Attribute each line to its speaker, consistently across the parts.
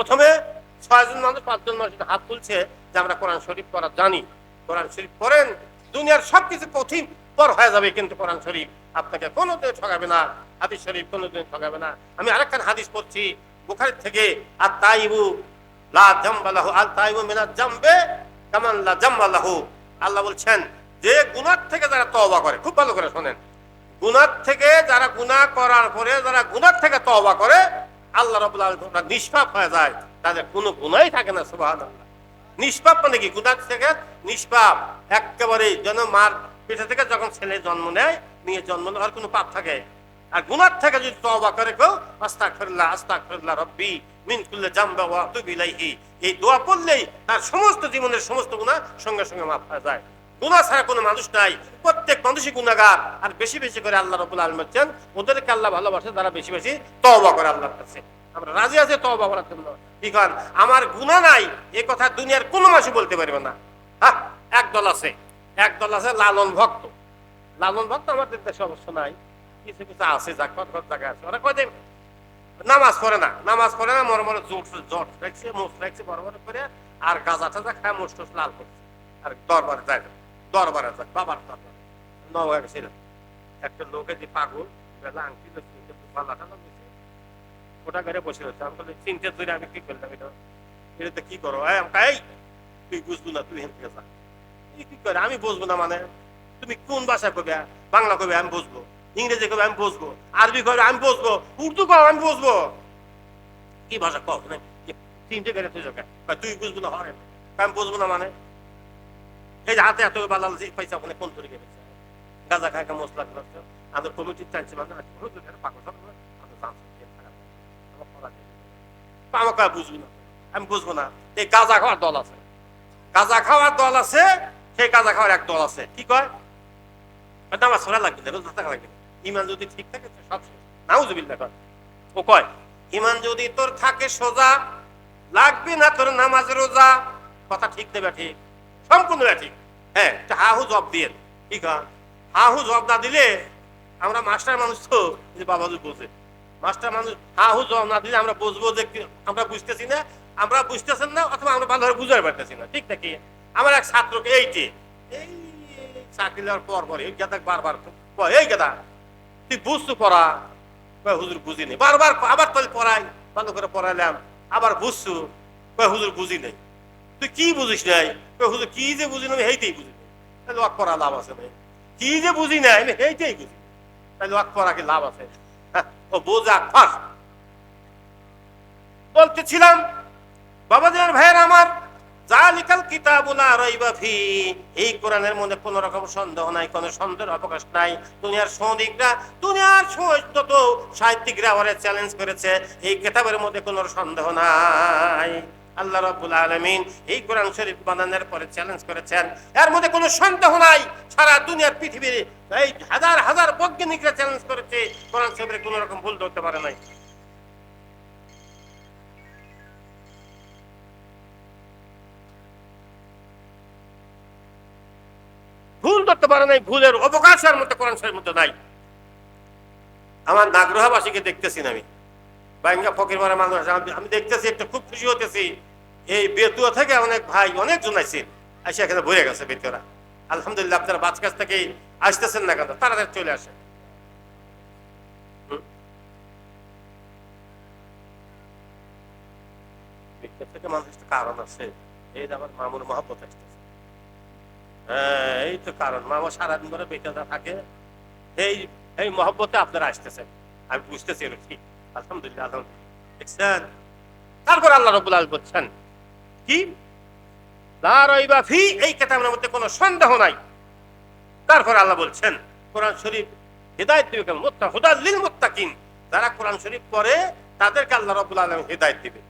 Speaker 1: প্রথমে ছয়জন মানুষ পাঁচজন মানুষ হাত তুলছে যে আমরা কোরআন শরীফ পড়া জানি। কোরআন শরীফ পড়েন, দুনিয়ার সবকিছু কঠিন পর হয়ে যাবে কিন্তু কোরআন শরীফ। আপনাকে কোনোদিন ঠকাবে না, হাদিস শরীফ কোনোদিন ঠকাবে না। আমি আরেকখান হাদিস পড়ছি বুখারি থেকে আর তাইবু লা আল তাইবু মিনা জামবে কামান লা আল্লাহ বলছেন, যে গুনার থেকে যারা তওবা করে, খুব ভালো করে শোনেন, গুনার থেকে যারা গুনাহ করার পরে, যারা গুনার থেকে তওবা করে আল্লাহ আলামিন ওরা নিষ্পাপ হয়ে যায়, তাদের কোনো গুনাহই থাকে না, সুবহানাল্লাহ। নিষ্পাপ মানে কি? গুনাহ থেকে নিষ্পাপ। একেবারে যেন মার পেটে থেকে যখন ছেলে জন্ম নেয়, নিয়ে জন্ম নেওয়ার কোনো পাপ থাকে। আর গুনার থেকে যদি তওবা করে কেউ, আস্তাগফিরুল্লাহ আস্তাগফিরুল্লাহ রব্বি মিন কুল্লি জামবা ওয়া আতুবু ইলাইহি। এই দোয়া পড়লেই তার সমস্ত জীবনের সমস্ত গুনাহ সঙ্গে সঙ্গে মাফ হয়ে যায়। গুনাহ ছাড়া কোনো মানুষ নাই। প্রত্যেক মানুষই গুনাহগার। আর বেশি বেশি করে আল্লাহ রাব্বুল আলম বলছেন, ওদেরকে আল্লাহ ভালোবাসে, তারা বেশি বেশি তওবা করে আল্লাহর কাছে। আমরা রাজি আছে তওবা করার জন্য। কি কারণ আমার গুনাহ নাই এই কথা দুনিয়ার কোনো মানুষই বলতে পারবে না। হ্যাঁ একদল আছে। একদল আছে লালন ভক্ত। লালন ভক্ত আমাদের দেশে অবশ্য নাই। কিছু কিছু আছে, যা কত কত জায়গায় আছে। ওরা কয় নামাজ পড়ে না। নামাজ পড়ে না মনে মনে জোট, জট রাখছে মোষ রাখছে, বড় বড় করে, আর গাঁজা টাজা খায় মোষ টোষ লাল করছে। আর দরবারে যায় না। দরবারে যায় বাবার দরবার। ছিল একটা লোকে যে পাগল ওটা করে বসে আমি বলি ধরে আমি কি করলাম এটা? কি করো? তুই না, তুই কি করে? আমি বুঝব না মানে? তুমি কোন ভাষা কবে বাংলা কবে আমি বুঝব। ইংরেজি কবে আমি বুঝব। আরবি কবে আমি বুঝব। উর্দু কবে আমি বুঝব। কি ভাষা কব তিনটে তুই তুই বুঝব না, হয় আমি বুঝব না মানে? এই যে হাতে এত বালাল যে পয়সা ওখানে কোন তরিকে বেচে গাঁজা খায় মশলা করছে আমাদের কমিটির চাইছে মানে আমার আমাকে বুঝব না। আমি বুঝব না। এই গাঁজা খাওয়ার দল আছে। গাঁজা খাওয়ার দল আছে, সেই গাঁজা খাওয়ার এক দল আছে। কি কয়? কয় নামাজ পড়া লাগবে না, রোজা থাকা লাগবে ইমান যদি ঠিক থাকে সব শেষ। নাউজুবিল্লাহ কয়। ও কয়, ইমান যদি তোর থাকে সোজা, লাগবে না তোর নামাজ রোজা। কথা ঠিক দেবে ঠিক। সম্পূর্ণ ঠিক। হ্যাঁ একটা জব দিয়ে আছে হাহু জব না দিলে আমরা মাস্টার মানুষ তো বোঝে মাস্টার মানুষ জব না দিলে আমরা বুঝব যে আমরা বুঝতেছি না, আমরা বুঝতেছেন না, অথবা আমরা ভালোভাবে বুঝতে পারতেছি না। ঠিক নাকি? আমার এক ছাত্রকে এইটি এই চাকরি দেওয়ার পর পর এই গেদা বারবার এই গেদা, তুই বুঝছ পড়া? হুজুর বুঝিনি। বারবার আবার তাহলে পড়াই, ভালো করে পড়াইলাম, আবার বুঝছ হুজুর বুঝি নাই তুই কি বুঝিস নাই? হুজুর কি যে বুঝি না আমি সেইটাই বুঝি। তাহলে করা লাভ আছে ভাই। কি যে বুঝি নাই আমি সেইটাই বুঝি। তাহলে করা কি লাভ আছে? হ্যাঁ, ও বোঝা ফাঁস। বলতেছিলাম বাবা জান ভাইয়ের আমার জালিকাল কিতাবুলা রাইবা ফি। এই কোরআনের মধ্যে কোন রকম সন্দেহ নাই কোন সন্দেহের অবকাশ নাই। দুনিয়ার সৌদিকরা দুনিয়ার তো সাহিত্যিকরা আমারে চ্যালেঞ্জ করেছে। এই কিতাবের মধ্যে কোনো সন্দেহ নাই। আল্লাহ রাব্বুল আলামিন এই কোরআন শরীফ বানানোর পরে চ্যালেঞ্জ করেছেন। এর মধ্যে কোনো সন্দেহ নাই, সারা দুনিয়ার পৃথিবীর এই হাজার হাজার বৈজ্ঞানিকরা চ্যালেঞ্জ করেছে, কোরআন শরীফের কোনো রকম ভুল ধরতে পারে নাই। ভুল ধরতে পারে নাই, ভুলের অবকাশের মতো কোরআন শরীফের মধ্যে নাই। আমার নাগ্রহবাসীকে দেখতেছি না আমি। বাইঙ্গা ফকির মারা মানুষ, আমি দেখতেছি, একটা খুব খুশি হতেছি এই বেতুয়া থেকে অনেক ভাই অনেক জন আইসেন এসে এখানে ভরে গেছে বেতুয়ারা আলহামদুলিল্লাহ, আপনারা বাজ কাছ থেকে আসতেছেন না কেন? তাড়াতাড়ি চলে আসে হ্যাঁ এই তো কারণ। মামা সারাদিন ধরে থাকে। আসতেছেন। আমি বুঝতেছি তারপর আল্লাহ রবুল আল বলছেন কি? ফি, এই কেতাবের মধ্যে কোনো সন্দেহ নাই। তারপর আল্লাহ বলছেন, কোরআন শরীফ হিদায়ত দিবে মুত্তা হুদা লিল মুত্তাকিন। যারা কোরআন শরীফ পড়ে, তাদেরকে আল্লাহ রবুল আলম হিদায়ত দিবে।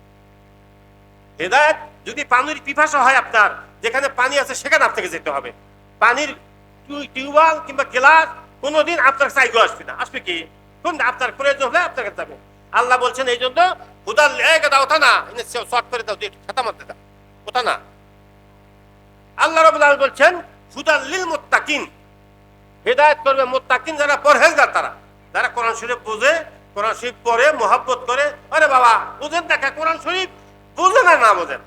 Speaker 1: হেদায়ত যদি পানির পিপাসা হয় আপনার, যেখানে পানি আছে সেখানে আপনাকে যেতে হবে। পানির টিউবওয়েল কিংবা গ্লাস কোনোদিন আপনার চাইগো আসবে না। আসবে কি? কোন আপনার প্রয়োজন হলে আপনার কাছে যাবে। আল্লাহ বলছেন, এই জন্য হুদাল লেগে দাও না। শর্ট করে দাও খাতা মারতে দাও। ওটা না। আল্লাহ রবুল বলছেন হুদাল লিল মুত্তাকিন। হেদায়ত করবে মুত্তাকিন যারা পরহেজগার তারা। যারা কোরআন শরীফ বোঝে কোরআন শরীফ পড়ে মোহাব্বত করে আরে বাবা বুঝেন দেখা কোরআন শরীফ বোঝেন আর না বোঝেন।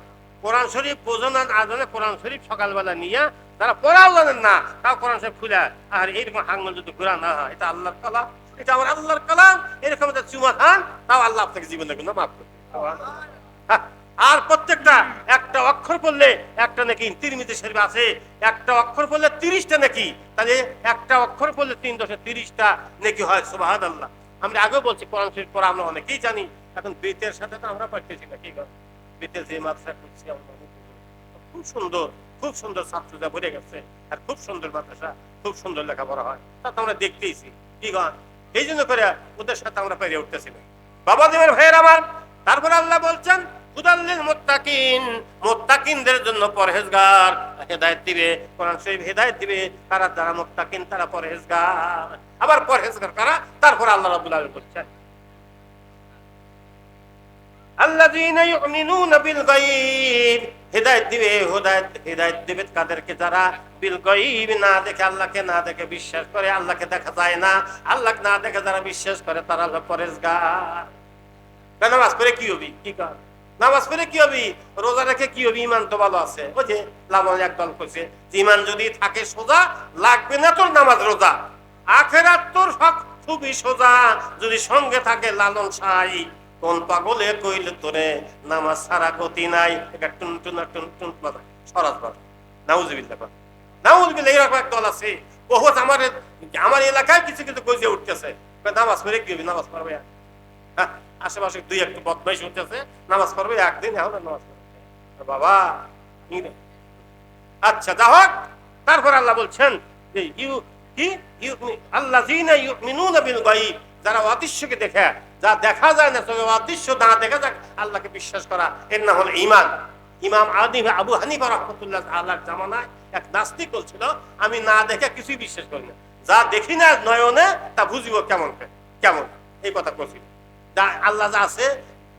Speaker 1: কোরআন শরীফ আর না জানে কোরআন শরীফ সকালবেলা নিয়ে তারা পড়াও জানেন না তাও কোরআন শরীফ খুলে আর এইরকম হাঙ্গল যদি ঘুরা না হয় এটা আল্লাহর কালাম এটা আমার আল্লাহর কালাম এরকম একটা চুমা খান তাও আল্লাহ আপনাকে জীবনে কিন্তু মাফ করবে হ্যাঁ, আর প্রত্যেকটা, একটা অক্ষর পড়লে একটা নাকি তিরমিতে শরীফ আছে, একটা অক্ষর পড়লে তিরিশটা নাকি, তাহলে একটা অক্ষর পড়লে তিন দশে তিরিশটা নাকি হয় সুবাহান আল্লাহ আমরা আগেও বলছি, কোরআন শরীফ পড়া আমরা অনেকেই জানি, এখন বেতের সাথে তো আমরা পড়তেছি না, কি বেতের যে মাদ্রাসা করছি আমরা খুব সুন্দর খুব সুন্দর ছাত্ররা ভরে গেছে, আর খুব সুন্দর মাদ্রাসা, খুব সুন্দর লেখাপড়া হয়, তা তো আমরা দেখতেইছি, কি গান এই জন্য করে ওদের সাথে আমরা পেরে উঠতেছি বাবা দেবের ভাইয়ের আমার তারপরে আল্লাহ বলছেন পরহেজগার যারা পরহেজগার। পরহেজগার কারা? বিল কাদেরকে যারা বিল না দেখে, আল্লাহকে না দেখে বিশ্বাস করে, আল্লাহকে দেখা যায় না। আল্লাহকে না দেখে যারা বিশ্বাস করে, তারা হলো পরেশগার তা নামাজ পড়ে কি হবি? কি কাজ নামাজ পড়ে কি হবি? রোজা রেখে কি হবি? ইমান তো ভালো আছে। ওই যে লালন একদল কইছে ইমান যদি থাকে সোজা লাগবে না তোর নামাজ রোজা। আখেরাত তোর সব খুবই সোজা। যদি সঙ্গে থাকে লালন সাই কোন পাগলে কইলে তোরে নামাজ সারা গতি নাই। এটা টুন টুন টুন টুন সরাজ বাজা। নাউজুবিল্লাহ বাজা। নাউজুবিল্লাহ এরকম এক দল আছে। বহুত আমার আমার এলাকায় কিছু কিছু গজিয়ে উঠতেছে। নামাজ পড়ে কি হবি? নামাজ পড়বে হ্যাঁ, আশেপাশে দুই একটু বদমাইশ উঠতেছে নামাজ পড়বে, একদিন এখন নামাজ বাবা আচ্ছা যা হোক, তারপর আল্লাহ বলছেন, যে ইউ, কি? আল্লাহ যারা অদৃশ্যকে দেখে, যা দেখা যায় না, তবে অদৃশ্য না দেখা যাক, আল্লাহকে বিশ্বাস করা। এর ঈমান। ইমাম আদি আবু হানিফা রহমতুল্লাহ আল্লাহর জামানায় এক নাস্তিক বলছিল, আমি না দেখে কিছুই বিশ্বাস করি না। যা দেখি না নয়নে, তা বুঝিব কেমন কেমন? এই কথা বলছিল আল্লাহ যা আছে,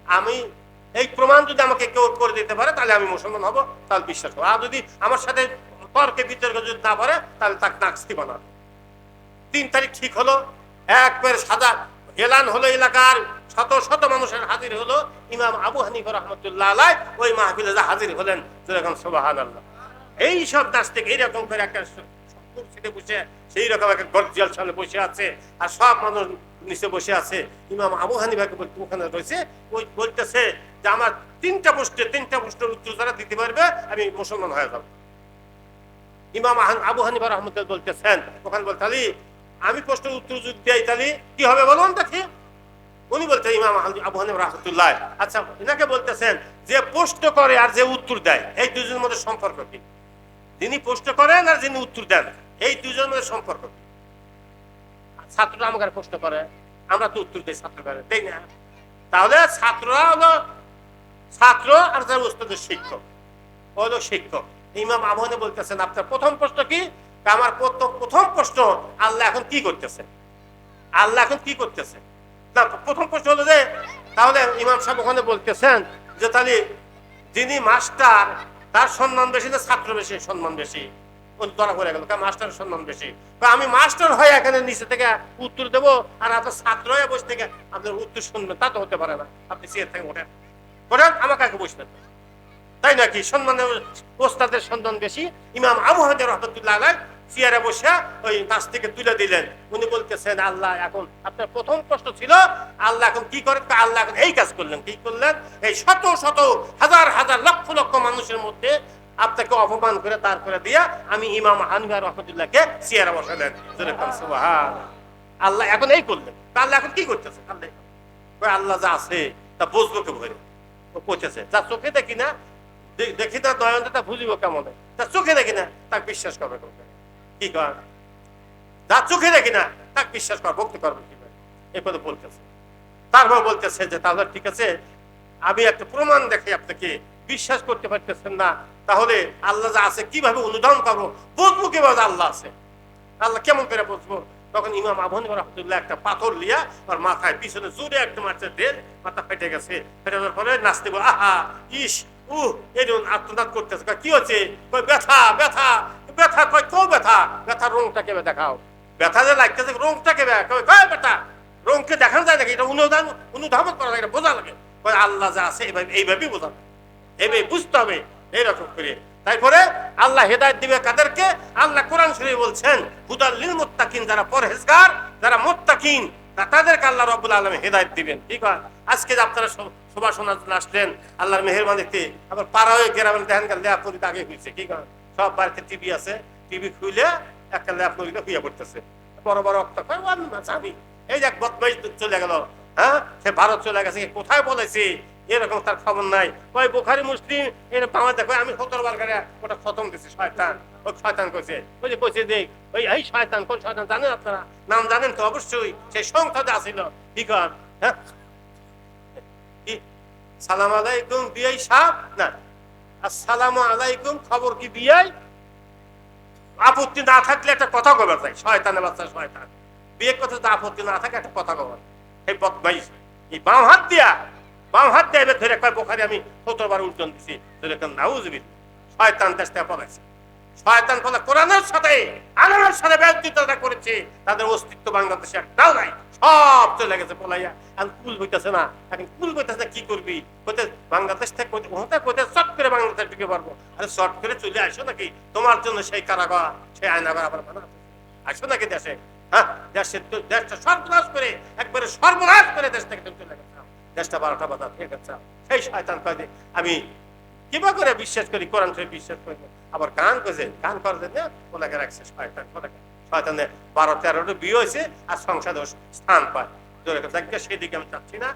Speaker 1: আমি এই প্রমাণ যদি আমাকে কেউ করে দিতে পারে, তাহলে আমি মুসলমান হব, তাহলে বিশ্বাস করব। আর যদি আমার সাথে তর্কে বিতর্ক যদি না পারে তাহলে তাকে নাস্তি বানাবো তিন তারিখ ঠিক হলো, একবার সাদা এলান হলো এলাকার শত শত মানুষের হাজির হলো। ইমাম আবু হানিফা রহমতুল্লাহ ওই মাহফিলে হাজির হলেন যেরকম সোবাহান আল্লাহ এই সব নাস্তিক এইরকম করে একটা বসে, সেই রকম একটা গর্জিয়াল সামনে বসে আছে, আর সব মানুষ নিচে বসে আছে, ইমাম আবু হানিফাকে বলতে ওখানে রয়েছে, ওই বলতেছে যে আমার তিনটা প্রশ্নের তিনটা প্রশ্নের উত্তর যারা দিতে পারবে, আমি মুসলমান হয়ে যাব। ইমাম আবু হানিফা রহমতুল্লাহ বলতেছেন, ওখানে বলতে আমি প্রশ্নের উত্তর যদি দেই তাহলে কি হবে বলুন দেখি। উনি বলতেন ইমাম আবু হানিফা রহমতুল্লাহ আচ্ছা এনাকে বলতেছেন যে প্রশ্ন করে আর যে উত্তর দেয়, এই দুজনের মধ্যে সম্পর্ক কি? যিনি প্রশ্ন করেন আর যিনি উত্তর দেন, এই দুজনের মধ্যে সম্পর্ক কি? ছাত্ররা আমাকে প্রশ্ন করে। আমরা তো উত্তর দিই ছাত্র করে তাই না? তাহলে ছাত্ররা হলো ছাত্র আর যারা উস্তাদের শিক্ষক। হলো শিক্ষক। ইমাম আবহানে বলতেছেন, আপনার প্রথম প্রশ্ন কি? আমার প্রথম প্রশ্ন, আল্লাহ এখন কি করতেছে? আল্লাহ এখন কি করতেছে? না, প্রথম প্রশ্ন হলো যে, তাহলে ইমাম সাহেব ওখানে বলতেছেন যে, তাহলে যিনি মাস্টার, তার সম্মান বেশি না ছাত্র বেশি? সম্মান বেশি। গেল। মাস্টারের সম্মান বেশি। আমি মাস্টার হয়ে এখানে নিচে থেকে উত্তর আর ছাত্র হয়ে বসে থেকে আপনার উত্তর শুনবেন। তা তো হতে পারে না। আপনি চেয়ার থেকে ওঠেন। ওঠেন বসবেন। তাই নাকি? সম্মানের ওস্তাদের সম্মান বেশি। ইমাম আবু হাজার রহমতুল্লাহ আলাই চেয়ারে বসে ওই থেকে তুলে দিলেন। উনি বলতেছেন, আল্লাহ, এখন আপনার প্রথম প্রশ্ন ছিল, আল্লাহ এখন কি করেন? আল্লাহ এখন এই কাজ করলেন। কি করলেন? এই শত শত, হাজার হাজার, লক্ষ লক্ষ মানুষের মধ্যে আপনাকে অপমান করে তারপরে দিয়া আমি ইমাম হানিফা রহমতুল্লাহকে চেয়ারে বসালেন আল্লাহ এখন এই করলেন। আল্লাহ এখন কি করতেছে? আল্লাহ আল্লাহ যা আছে, তা বুঝব কে ভরে চোখে দেখি না? দেখি না দয়ন্ত তা বুঝিব কেমন? চোখে দেখি না বিশ্বাস করবে কি কর যা চোখে দেখি না, তাকে বিশ্বাস কর, ভক্তি করবে কি করে? বলতেছে। তারপর বলতেছে যে, তাহলে ঠিক আছে, আমি একটা প্রমাণ দেখে আপনাকে। বিশ্বাস করতে পারতেছেন না তাহলে আল্লাহ যা আছে, কীভাবে অনুধান করব? বুঝব কীভাবে আল্লাহ আছে? আল্লাহ কেমন করে বুঝব? তখন ইমাম আবহানি রহমতুল্লাহ একটা পাথর লিয়া আর মাথায় পিছনে জোরে একটা মারছে ঢেল মাথা ফেটে গেছে। ফেটে যাওয়ার পরে নাচতে আহা, ইস, উহ, এই দেখুন আত্মনাদ করতেছে। কি হচ্ছে? ব্যথা ব্যথা ব্যথা, কয় কেউ ব্যথা ব্যথা রংটাকে দেখাও? ব্যথা যে লাগতেছে রংটাকে কয় ব্যথা, রংকে দেখানো যায় নাকি? এটা অনুধান অনুধাবন করা লাগে এটা বোঝা লাগে। আল্লাহ যা আছে এইভাবে এইভাবেই বোঝা যায়। ভেবে বুঝতে হবে। এইরকম করে। তারপরে আল্লাহ হেদায়ত দিবে কাদেরকে? আল্লাহ কোরআন শরীফ বলছেন হুদাল্লিল মুত্তাকিন যারা পরহেজগার, যারা মুত্তাকিন তাদেরকে আল্লাহ রব্বুল আলমী হেদায়ত দিবেন। ঠিক আছে আজকে যে আপনারা সভা শোনার জন্য আসলেন, আল্লাহর মেহরবানিতে আবার পাড়ায় গ্রামে দেখেন গেল ল্যাপ করিতে আগে হয়েছে। কি কারণ সব বাড়িতে টিভি আছে। টিভি খুলে একটা ল্যাপ করিতে শুয়ে পড়তেছে। বড় বড় অক্ত কয় "ও আল্লাহ জানি এই যে এক বদমাইশ চলে গেল হ্যাঁ? সে ভারত চলে গেছে কোথায় বলেছে? এরকম তার খবর নাই। ওই বুখারি, মুসলিম এর বাংলা দেখো আমি সত্তর বার করে ওটা খতম দিছি, শয়তান। ওই শয়তান কইছে, ওই যে কইছে দেখ ওই, এই শয়তান, কোন শয়তান জানেন আপনারা? নাম জানেন তো অবশ্যই। সেই সংসদে আসিল। কি কর? হ্যাঁ? সালাম আলাইকুম বিয়াই সাহেব? না। আসসালামু আলাইকুম, খবর কি বিয়াই আপত্তি না থাকলে একটা কথা কবে চাই শয়তানের বাচ্চা, শয়তান। বিয়ে করতে তো আপত্তি না থাকে, একটা কথা কবে এই বদমাইশ। এই বাম হাত দিয়া বাম হাত দিয়ে ধরে কয়, বোখারি আমি সত্তরবার উল্টন দিছি। ধরে শয়তান শয়তান কোরআনের সাথে সাথে ব্যক্তিত্বতা করেছে। তাদের অস্তিত্ব বাংলাদেশে একটাও নাই। সব চলে গেছে পলাইয়া। এখন কুল হইতেছে না। এখন কুল হইতেছে কি করবি? কোথায় বাংলাদেশ থেকে কোথায় কোথায় চট করে বাংলাদেশ ঢুকে পারব আরে চট করে চলে আসো নাকি? তোমার জন্য সেই কারাগার, সেই আয়নাগার আবার বানাতে আসো নাকি দেশে? হ্যাঁ? দেশের দেশটা সর্বনাশ করে, একবারে সর্বনাশ করে দেশ থেকে চলে গেছো। দেশটা বারোটা বাজার, ঠিক আছে? সেই শয়তান কয় আমি কিবা করে বিশ্বাস করি, কোরআন শরীফ বিশ্বাস করি। আবার গান করেছে গান করছে না ওনাকে রাখছে, শয়তান ওনাকে শয়তানে বারো তেরোটা বিয়ে হয়েছে আর সংসদে স্থান পায়। সেদিকে আমি চাচ্ছি না।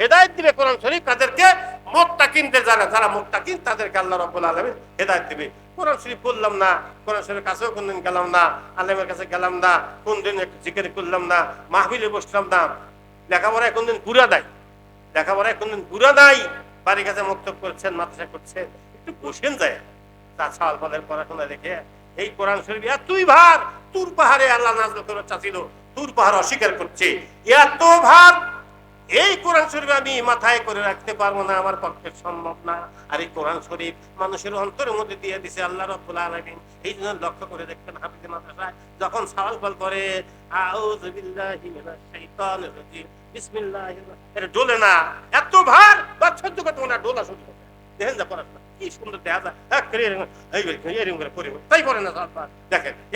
Speaker 1: হেদায়ত দিবে কোরআন শরীফ, তাদেরকে মোত্তাকিনদের যারা তাদেরকে আল্লাহ হেদায়ত দিবে। কোরআন না কাছেও কোনদিন গেলাম না কাছে গেলাম না, কোনদিন করলাম না বসলাম না, লেখাপড়ায় কোনদিন ঘুরা দেয়। লেখাপড়ায় কোনদিন ঘুরা নাই, বাড়ির কাছে মক্তব করছেন, মাদ্রাসা করছেন, একটু বসেন যায়। পড়াশোনা এই কোরআন শরীফ ভার, তুর পাহাড়ে আল্লাহ নাজল তুর পাহাড় অস্বীকার করছে। এত ভার, এই কোরআন শরীফ আমি মাথায় করে রাখতে পারব না, আমার পক্ষে সম্ভব না। আর এই কোরআন শরীফ মানুষের অন্তরের মধ্যে দিয়ে দিছে আল্লাহ রব্বুল আলামিন। এই জন্য লক্ষ্য করে দেখবেন হাফিজে মাদ্রাসায় যখন সওয়াল ফল করে রাজিম। এত ভার বা সহ্য করতে না, ডোলা সহ্য করতে দেখেন যা পড়াশোনা কি সুন্দর দেখা যায়। এক করে তাই করে না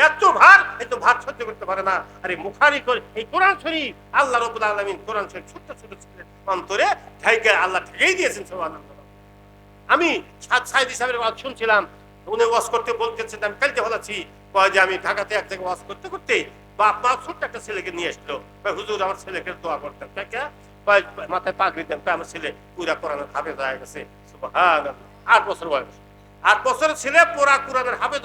Speaker 1: এত ভার ভার করতে পারে না। আর মুখারি করে কোরআন কোরআন ছোট্ট অন্তরে আল্লাহ ঠেকেই দিয়েছেন সব আনন্দ আমি শুনছিলাম, উনি ওয়াশ করতে বলতেছেন, আমি কালকে বলেছি, কয় যে আমি ঢাকাতে এক জায়গায় ওয়াশ করতে করতে বাপ মা ছোট্ট একটা ছেলেকে নিয়ে আসলো হুজুর, আমার ছেলেকে দোয়া করতেন? মাথায় পাগড়ি দেন। আমার ছেলে পুরা কোরআনের গেছে। আট বছর বয়স। আট বছরের ছেলে পুরা কোরআনের হাফেজ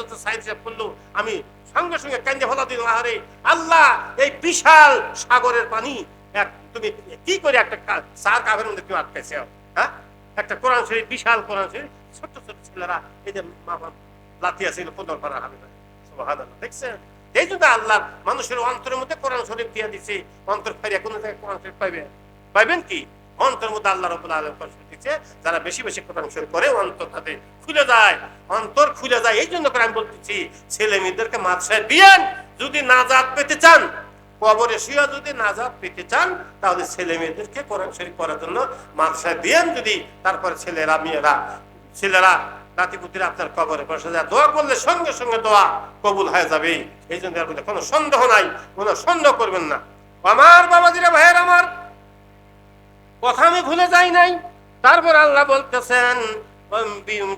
Speaker 1: করল আমি সঙ্গে সঙ্গে কান্দে ফলা দিল আরে আল্লাহ, এই বিশাল সাগরের পানি, এক, তুমি কি করে একটা সার কাভের মধ্যে কেউ আটকাইছে? হ্যাঁ? একটা কোরআন শরীফ, বিশাল কোরআন শরীফ। ছোট্ট ছোট ছেলেরা, এই যে মা বাপ লাথিয়া ছিল পদর পাড়া হবে দেখছেন? এই জন্য আল্লাহ মানুষের অন্তরের মধ্যে কোরআন শরীফ দিয়ে দিছে। অন্তর ফেরিয়া কোন জায়গায় কোরআন শরীফ পাইবে? পাইবেন কি? অন্তর মধ্যে আল্লাহ রবুল্লা আলম দিচ্ছে যারা বেশি বেশি কোরআন শরীফ করে অন্তর তাদের খুলে যায়। অন্তর খুলে যায়, এই জন্য করে আমি বলতেছি, ছেলে মেয়েদেরকে মাদ্রাসায় দিয়েন, যদি নাজাত পেতে চান। কবরে শুয়ে যদি নাজাত পেতে চান, তাহলে ছেলে মেয়েদেরকে কোরআন শরীফ করার জন্য মাদ্রাসায় দিয়েন যদি। তারপরে ছেলেরা, মেয়েরা, ছেলেরা নাতিপুতিরা আপনার কবরে বসে যায় দোয়া করলে সঙ্গে সঙ্গে দোয়া কবুল হয়ে যাবে। এই জন্য এর কোনো সন্দেহ নাই, কোনো সন্দেহ করবেন না। আমার বাবাজিরা, ভাইয়ের আমার। কথা আমি ভুলে যাই নাই। তারপর আল্লাহ বলতেছেন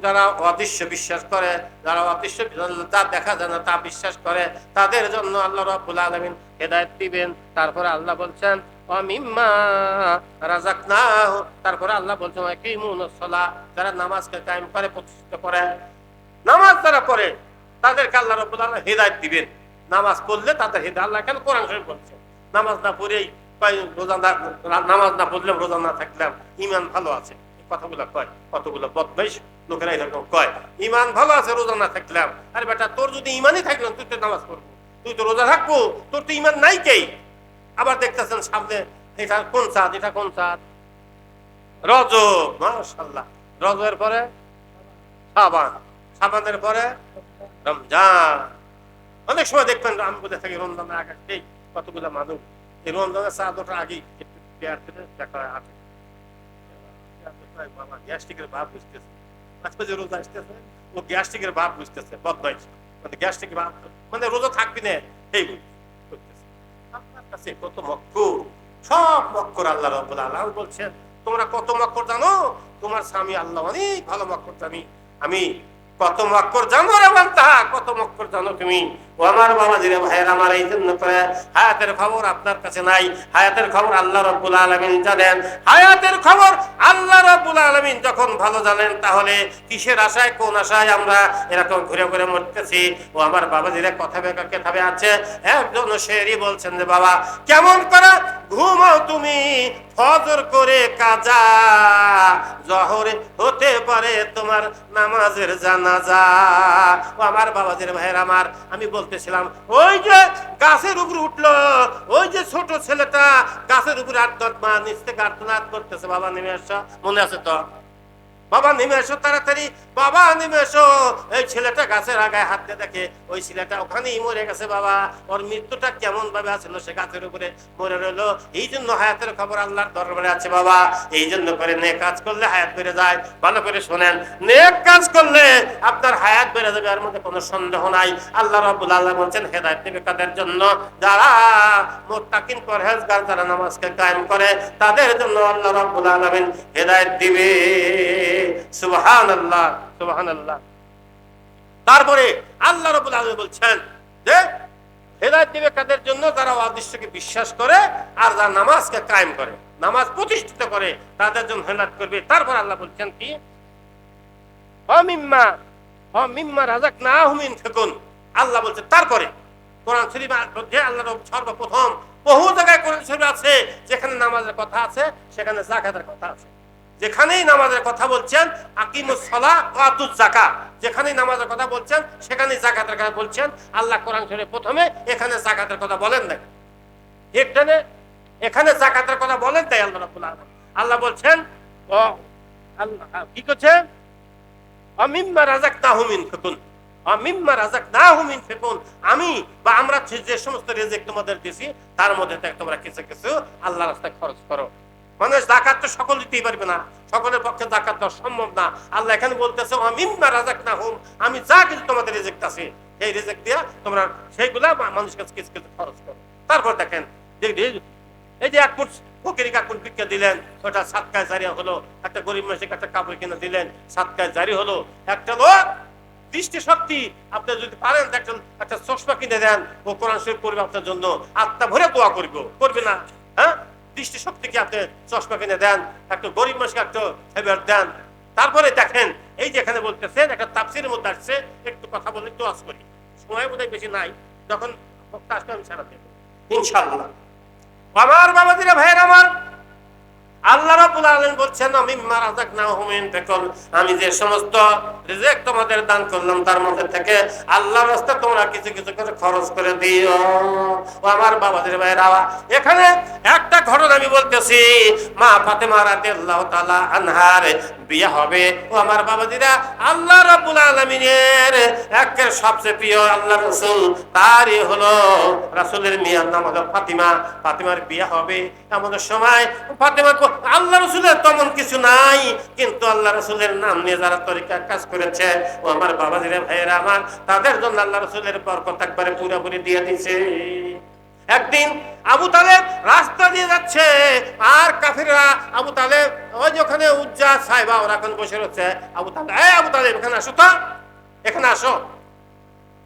Speaker 1: যারা অদৃশ্য বিশ্বাস করে, যারা অদৃশ্য যা দেখা যায় না, তা বিশ্বাস করে, তাদের জন্য আল্লাহ রাব্বুল আলামিন হেদায়েত দিবেন। তারপরে আল্লাহ বলছেন তারপরে আল্লাহ বলছেন যারা নামাজকে কায়েম করে, প্রতিষ্ঠিত করে, নামাজ যারা পড়ে, তাদেরকে আল্লাহ রাব্বুল আলামিন হেদায়েত দিবেন। নামাজ পড়লে তাদের হেদায়েত আল্লাহ কেন কোরআন শরীফ বলছে? নামাজ না পড়েই রোজা না, নামাজ না পড়লাম রোজা না থাকলাম ইমান ভালো আছে? কথাগুলো কয়, কতগুলো বদমাইশ লোকেরা এরকম কয়। ইমান ভালো আছে, রোজা না থাকলাম আরে বেটা, তোর যদি ইমানই থাকল, তুই তো নামাজ পড়ব। তুই তো রোজা থাকব তোর তো ইমান নাই কেই? আবার দেখতেছেন সামনে, এটা কোন চাঁদ, এটা কোন চাঁদ? রজ মাশাল্লাহ রজের পরে সাবান সাবানের পরে রমজান। অনেক সময় দেখবেন আমি বলে থাকি রমজানের আগে এই কতগুলো মানুষ এই রমজানের চাঁদ ওঠার আগেই একটু পেয়ার করে দেখা আসতেছে, ও গ্যাস্ট্রিকের ভাব বুঝতেছে, বদমাইশ। মানে গ্যাস্ট্রিক ভাব মানে রোজা থাকবি না, এই করতেছে কাছে কত মক্কর? সব মক্কর আল্লাহ রব্বুল আল্লাহ বলছেন, তোমরা কত মক্কর জানো? তোমার স্বামী আল্লাহ অনেক ভালো মক্কর জানি। আমি কত মক্কর জানো রে বান্তা কত মক্কর জানো তুমি? আমার বাবা জিরে ভাইয়ের আমার এই জন্য হায়াতের খবর আপনার কাছে নাই। হায়াতের খবর আল্লাহ রব্বুল আলামিন জানেন। হায়াতের খবর আল্লাহ রব্বুল আলামিন যখন ভালো জানেন, তাহলে কিসের আশায়, কোন আশায় আমরা এরকম ঘুরে ঘুরে মরতেছি? ও আমার বাবা জিরে কথা বেকা কেথাবে আছে? একজন শেরি বলছেন যে, বাবা, কেমন করে ঘুমাও তুমি? ফজর করে কাজা, জহরে হতে পারে তোমার নামাজের জানাজা। ও আমার বাবাজির, ভাইয়ের আমার, আমি বলতেছিলাম, ওই যে গাছের উপর উঠল, ওই যে ছোট ছেলেটা গাছের উপরে আটদত মা নিচ থেকে করতেছে, বাবা নেমে আসা মনে আছে তো বাবা নেমে এসো তাড়াতাড়ি। বাবা নেমে এসো। এই ছেলেটা গাছের আগায় হাত দেখে, ওই ছেলেটা ওখানেই মরে গেছে বাবা। ওর মৃত্যুটা কেমন ভাবে আসলো সে গাছের উপরে মরে রইল। এই জন্য হায়াতের খবর আল্লাহর দরবারে আছে বাবা। এই জন্য করে নেক কাজ করলে হায়াত বেড়ে যায়। ভালো করে শোনেন, নেক কাজ করলে আপনার হায়াত বেড়ে যাবে, এর মধ্যে কোনো সন্দেহ নাই। আল্লাহ রাব্বুল আল্লাহ বলছেন, হেদায়েত দেবে কাদের জন্য। যারা মোত্তাকিন, পরহেজগার, যারা নামাজকে কায়েম করে, তাদের জন্য আল্লাহ রাব্বুল আলামিন হেদায়েত দিবে। তারপরে আল্লাহ রাব্বুল আলামিন বলছেন যে, হেদায়েত দিবে কাদের জন্য যারা অদৃশ্যকে বিশ্বাস করে আর যারা নামাজকে কায়েম করে, নামাজ প্রতিষ্ঠিত করে, তাদের জন্য হেদায়েত করবে। তারপর আল্লাহ বলছেন কি? অমিম্মা আল্লাহ বলছে তারপরে সর্বপ্রথম বহু জায়গায় আছে যেখানে নামাজের কথা আছে, সেখানে জাকাতের কথা আছে। যেখানেই নামাজের কথা বলছেন, আকিমুস সালাহ ওয়া আতুজ যেখানেই নামাজের কথা বলছেন, সেখানেই জাকাতের কথা বলছেন। আল্লাহ কোরআন শরীফ প্রথমে এখানে জাকাতের কথা বলেন না এখানে এখানে জাকাতের কথা বলেন তাই আল্লাহ রাব্বুল আল্লাহ বলছেন, ও আল্লাহ, কি করছেন অমিম্মা রাজাক তাহুমিন ফেকুন অমিম্মা নাহুমিন ফেকুন আমি বা আমরা যে- সমস্ত রেজেক তোমাদের দিছি, তার মধ্যে তোমরা কিছু কিছু আল্লাহ রাস্তায় খরচ করো। মানে জাকাত তো সকল দিতেই পারবে না। সকলের পক্ষে জাকাত দেওয়া সম্ভব না। আল্লাহ এখানে বলতেছে আমি যা কিছু তোমাদের রেজেক্ট আছে, সেই রেজেক্ট দিয়া তোমরা সেইগুলা মা- মানুষের কাছে কিছু কিছু খরচ করো। তারপর দেখেন, এই যে এক ফুট ফকিরি কাকুর ভিক্ষা দিলেন, ওটা সাতকায় জারি হলো। একটা গরিব মানুষকে একটা কাপড় কিনে দিলেন, সাতকায় জারি হলো। একটা লোক দৃষ্টি শক্তি আপনি যদি পারেন একটা একটা চশমা কিনে দেন, ও কোরআন শরীফ করবে আপনার জন্য। আত্মা ভরে দোয়া করবে। করবে না হ্যাঁ? দৃষ্টি শক্তিকে আপনি চশমা কিনে দেন, একটা গরিব মানুষকে একটা ফেভার দেন। তারপরে দেখেন, এই যেখানে বলতেছেন, একটা তাপসির মধ্যে আসছে, একটু কথা বলে একটু আস করি। সময় বোধ বেশি নাই, যখন আসবে আমি সারা দেবো। ইনশাল্লাহ আমার বাবাজিরা, ভাইয়ের আমার আল্লাহ রাবুল আলম বলছেন, আমি মারাজাক না হুমিন ফেকুন আমি যে সমস্ত রিজেক তোমাদের দান করলাম, তার মধ্যে থেকে আল্লাহ রাস্তা তোমরা কিছু কিছু করে খরচ করে দিও। ও আমার বাবাদের ভাইরা এখানে একটা ঘটনা আমি বলতেছি। মা ফাতেমা রাদিয়াল্লাহু তাআলা আনহার বিয়ে হবে। ও আমার বাবাজিরা, আল্লাহ রাব্বুল আলামিনের একের সবচেয়ে প্রিয় আল্লাহ রাসূল তারই হলো রাসূলের মেয়ের নাম হলো ফাতিমা। ফাতিমার বিয়ে হবে এমন সময়। ফাতিমা আল্লাহ রসুলের তেমন কিছু নাই, কিন্তু আল্লাহ রসুলের নাম নিয়ে যারা তরিকা কাজ করেছে, ও আমার বাবাজিরা, ভাইয়েরা আমার, তাদের জন্য আল্লাহ রসুলের বরকত একবারে পুরোপুরি দিয়ে দিছে একদিন আবু তালেব রাস্তা দিয়ে যাচ্ছে আর কাফিররা আবু তালেব ওই যে ওখানে উজ্জা সাহেবা ওরা এখন বসে রয়েছে আবু তালেব এই আবু তালেব এখানে আসো তো এখানে আসো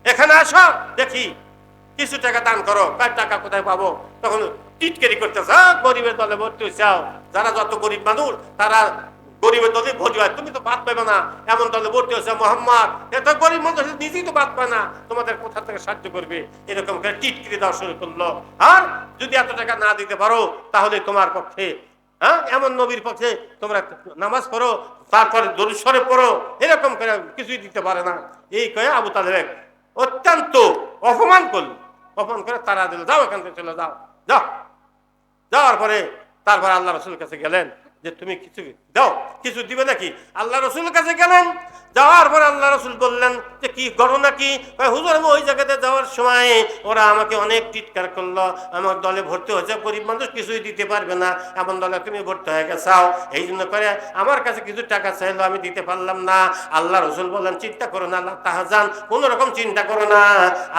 Speaker 1: এখানে আসো দেখি কিছু টাকা দান করো কার টাকা কোথায় পাবো? তখন টিটকেরি করতেছে "আহ, গরিবের দলে ভর্তি হয়েছাও যারা যত গরিব মানুষ তারা গরিবের দলে ভর্তি হয়। তুমি তো বাদ পাবে না। এমন দলে ভর্তি হয়েছে মোহাম্মদ। এত গরিব মানুষ নিজেই তো বাদ পায় না। তোমাদের কোথা থেকে সাহায্য করবে? এরকম করে টিটকিরি দেওয়া শুরু করল। আর যদি এত টাকা না দিতে পারো, তাহলে তোমার পক্ষে হ্যাঁ? এমন নবীর পক্ষে তোমরা নামাজ পড়ো, তারপরে দরুস্বরে পড়ো। এরকম করে কিছুই দিতে পারে না। এই কয়ে আবু তালেব অত্যন্ত অপমান করল। অপমান করে তারা দিল, যাও এখান থেকে চলে যাও। যাও। যাওয়ার পরে তারপর আল্লাহ রসুলের কাছে গেলেন। যে তুমি কিছু দাও কিছু দিবে নাকি? আল্লাহ রসুল কাছে গেলেন যাওয়ার পর আল্লাহ রসুল বললেন যে কি ঘটনা কি? হুজুর, আমি ওই জায়গাতে যাওয়ার সময় ওরা আমাকে অনেক টিটকার করল। আমার দলে ভর্তি হয়েছে, গরিব মানুষ কিছুই দিতে পারবে না। এমন দলে তুমি ভর্তি হয়ে গেছাও এই জন্য করে আমার কাছে কিছু টাকা চাইলো, আমি দিতে পারলাম না। আল্লাহ রসুল বললেন, চিন্তা করো না, আল্লাহ তাহাজান কোন রকম চিন্তা করো না।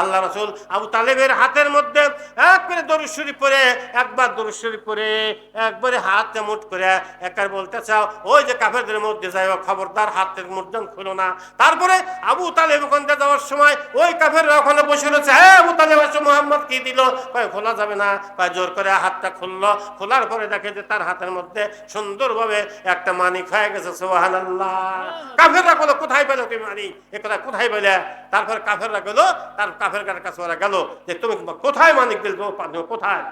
Speaker 1: আল্লাহ রসুল আবু তালেবের হাতের মধ্যে একবারে দরুশ্বরী পরে একবার দরুশ্বরী পরে একবারে হাত মুট করে একবার বলতে চাও, ওই যে কাফেরদের মধ্যে যাই খবরদার হাতের মুদ্রণ খুলো না। তারপরে আবু তালেব ওখান যাওয়ার সময় ওই কাফের ওখানে বসে রয়েছে। হ্যাঁ আবু তালেব এসে মোহাম্মদ কি দিল? কয় খোলা যাবে না। কয় জোর করে হাতটা খুললো। খোলার পরে দেখে যে তার হাতের মধ্যে সুন্দরভাবে একটা মানিক হয়ে গেছে সোহান আল্লাহ কাফেররা বলো কোথায় পেল তুমি মানি এ কথা কোথায় পেলে? তারপর কাফেররা গেলো তার কাফের কাছে ওরা গেল যে তুমি কোথায় মানিক দিল? কোথায়?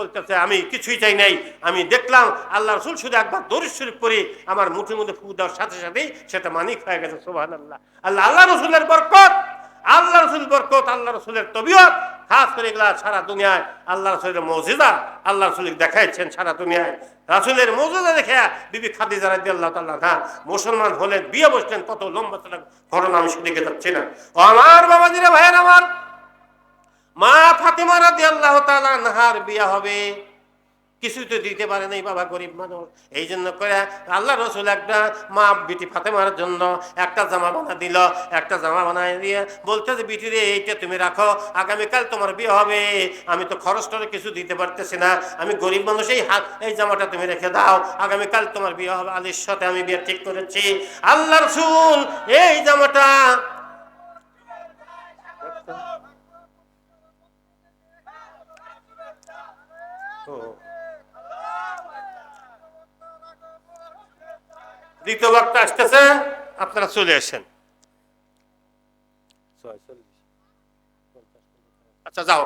Speaker 1: বলতেছে, আমি কিছুই চাই নাই। আমি দেখলাম আল্লাহ রসুল শুধু একবার দরিদ শরীফ আমার মুঠের মধ্যে দেওয়ার সাথে সাথেই সেটা মানিক হয়ে গেছে সোহান আল্লাহ আল্লাহ আল্লাহ রসুলের বরকত আল্লাহ রসুল বরকত আল্লাহ রসুলের তবিয়ত, খাস করে এগুলা সারা দুনিয়ায় আল্লাহ রসুলের মজিদা আল্লাহ রসুল দেখাইছেন সারা দুনিয়ায়। রাসুলের মজুদা দেখে বিবি খাদিজা রাজি আল্লাহ তাল্লাহ হ্যাঁ মুসলমান হলেন, বিয়ে বসলেন, কত লম্বা ঘটনা আমি সেদিকে যাচ্ছি না। আমার বাবাজিরা, ভাইয়ের আমার মা ফাতেমা রাদি আল্লাহ নাহার বিয়া হবে। কিছুই তো দিতে পারে নাই বাবা গরিব মানুষ। এই জন্য করে আল্লাহ রসুল একটা মা বিটি ফাতেমার জন্য একটা জামা বানা দিল, একটা জামা বানায় দিয়ে বলতে যে, বিটি রে, এইটা তুমি রাখো, আগামীকাল তোমার বিয়ে হবে। আমি তো খরচ টরে কিছু দিতে পারতেছি না। আমি গরিব মানুষ, এই হাত, এই জামাটা তুমি রেখে দাও। আগামীকাল তোমার বিয়ে হবে। আলীর সাথে আমি বিয়ে ঠিক করেছি। আল্লাহ রসুল এই জামাটা ও দ্বিতীয় বক্তা আসতেছে আপনারা চলে আসেন। আচ্ছা যাও।